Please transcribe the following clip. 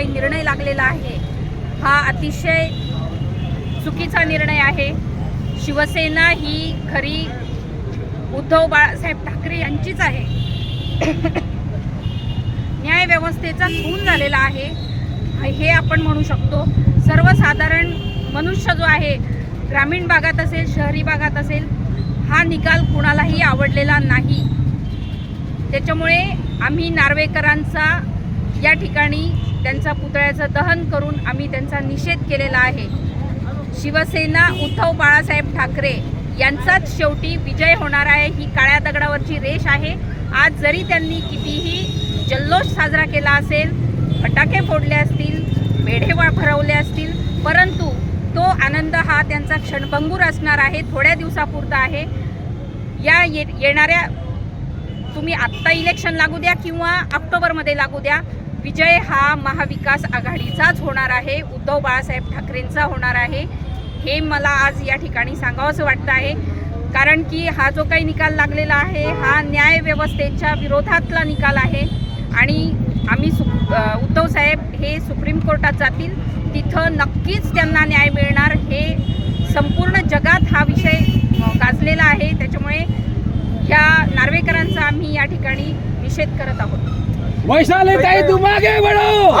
काही निर्णय लागलेला आहे. हा अतिशय चुकीचा निर्णय आहे. शिवसेना ही खरी उद्धव बाळासाहेब ठाकरे यांचीच आहे. न्याय व्यवस्थेचा खून झालेला आहे. हे आपण म्हणू शकतो. सर्वसाधारण मनुष्य जो आहे ग्रामीण भागात असेल शहरी भागात असेल हा निकाल कुणालाही आवडलेला नाही. त्याच्यामुळे आम्ही नार्वेकरांचा या ठिकाणी त्यांचा पुतळ्याचं दहन करून आम्ही त्यांचा निषेध केलेला आहे. शिवसेना उद्धव बाळासाहेब ठाकरे यांचाच शेवटी विजय होणार आहे ही काळ्या दगडावरची रेष आहे. आज जरी त्यांनी कितीही जल्लोष साजरा केला असेल फटाके फोडले असतील मेढे भरवले असतील परंतु तो आनंद हा त्यांचा क्षणभंगूर असणार आहे थोड्या दिवसापुरता आहे. या ये येणाऱ्या तुम्ही आत्ता इलेक्शन लागू द्या किंवा ऑक्टोबरमध्ये लागू द्या. विजय हा महाविकास आघाडीचाच होणार आहे उद्धव बाळासाहेब ठाकरेंचा होणार आहे. हे मला आज या ठिकाणी सांगावंसं वाटतं आहे. कारण की हा जो काही निकाल लागलेला आहे हा न्याय व्यवस्थेच्या विरोधातला निकाल आहे. आणि आम्ही सु उद्धव साहेब हे सुप्रीम कोर्टात जातील तिथं नक्कीच त्यांना न्याय मिळणार. हे संपूर्ण जगात हा विषय गाजलेला आहे. त्याच्यामुळे ह्या नार्वेकरांचा आम्ही या ठिकाणी निषेध करत आहोत. વૈશાલી તાઈ તું માગે વળો.